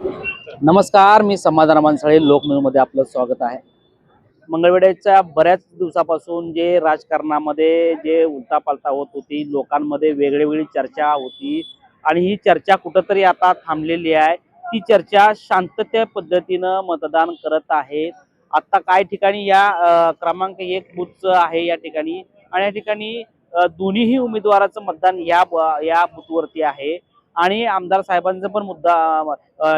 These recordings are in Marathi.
नमस्कार मी समाधान मानसाळे लोकन्यूजमध्ये आपलं स्वागत आहे. मंगळवेड्याच्या बऱ्याच दिवसापासून जे राजकारणामध्ये जे उलटापालटा होत होती लोकांमध्ये वेगळीवेगळी वेगळी चर्चा होती आणि ही चर्चा कुठंतरी आता थांबलेली आहे. ती चर्चा शांतते पद्धतीनं मतदान करत आहे. आता काय ठिकाणी या क्रमांक एक बूथचं आहे या ठिकाणी आणि या ठिकाणी दोन्हीही उमेदवाराचं मतदान या या बूथवरती आहे. आणि आमदार साहेबांचं पण मुद्दा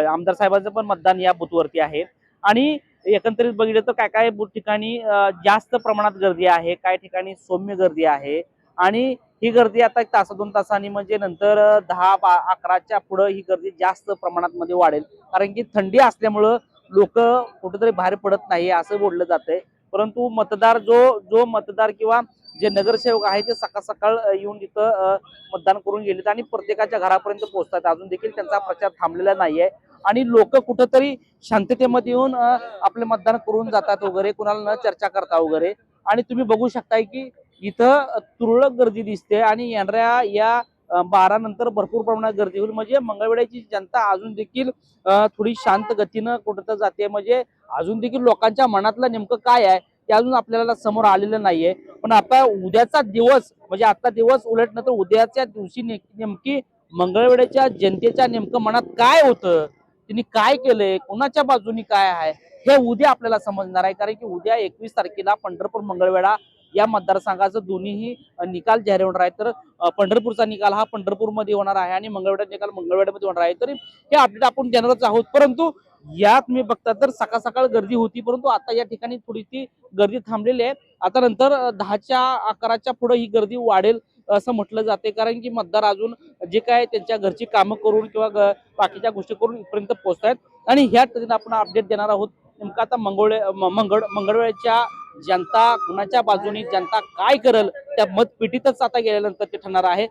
आमदार साहेबांचं पण मतदान या बूथवरती आहे. आणि एकंदरीत बघितलं तर काय काय बूथ ठिकाणी जास्त प्रमाणात गर्दी आहे काय ठिकाणी सौम्य गर्दी आहे. आणि ही गर्दी आता एक तासा दोन तासांनी म्हणजे नंतर दहा बा अकराच्या पुढं ही गर्दी जास्त प्रमाणात मध्ये वाढेल. कारण की थंडी असल्यामुळं लोक कुठेतरी बाहेर पडत नाही असं बोललं जातंय. परंतु मतदार जो जो मतदार किंवा जे नगरसेवक आहे ते सकाळ सकाळ येऊन तिथं मतदान करून गेलेत आणि प्रत्येकाच्या घरापर्यंत पोहोचतात. अजून देखील त्यांचा प्रचार थांबलेला नाहीये. आणि लोक कुठंतरी शांततेमध्ये येऊन आपले मतदान करून जातात वगैरे कुणाला न चर्चा करता वगैरे. आणि तुम्ही बघू शकताय की इथं तुरळक गर्दी दिसते आणि येणाऱ्या या बारा नंतर भरपूर प्रमाणात गर्दी होईल. म्हणजे मंगळवेड्याची जनता अजून देखील थोडी शांत गतीनं कुठं जाते. म्हणजे अजून देखील लोकांच्या मनातलं नेमकं काय आहे ते अजून आपल्याला समोर आलेलं नाहीये. पण आता उद्याचा दिवस म्हणजे आता दिवस उलट नंतर उद्याच्या दिवशी नेमकी मंगळवेड्याच्या जनतेच्या नेमकं मनात काय होतं? त्यांनी काय केलंय? कोणाच्या बाजूनी काय आहे? हे उद्या आपल्याला समजणार आहे. कारण की उद्या एकवीस तारखेला पंढरपूर मंगळवेढा या मतदारसंघाचं दोन्हीही निकाल जाहीर होणार आहे. तर पंढरपूरचा निकाल हा पंढरपूरमध्ये होणार आहे आणि मंगळवेढा निकाल मंगळवेढ्यामध्ये होणार आहे. तरी हे अपडेट आपण देणारच आहोत. परंतु यात मी बघता तर सकाळ सकाळ गर्दी होती. परंतु आता या ठिकाणी थोडीशी गर्दी थांबलेली आहे. आता नंतर दहाच्या अकराच्या पुढे ही गर्दी वाढेल असं म्हटलं जाते. कारण की मतदार अजून जे काय त्यांच्या घरची कामं करून किंवा बाकीच्या गोष्टी करून इथपर्यंत पोहोचतायत. आणि ह्या तरीने आपण अपडेट देणार आहोत. नेमकं आता मंगळ मंगळ मंगळवेळच्या जनता कुणाच्या बाजूनी जनता काय करल त्या मतपेटीतच आता गेल्यानंतर ते ठरणार आहे.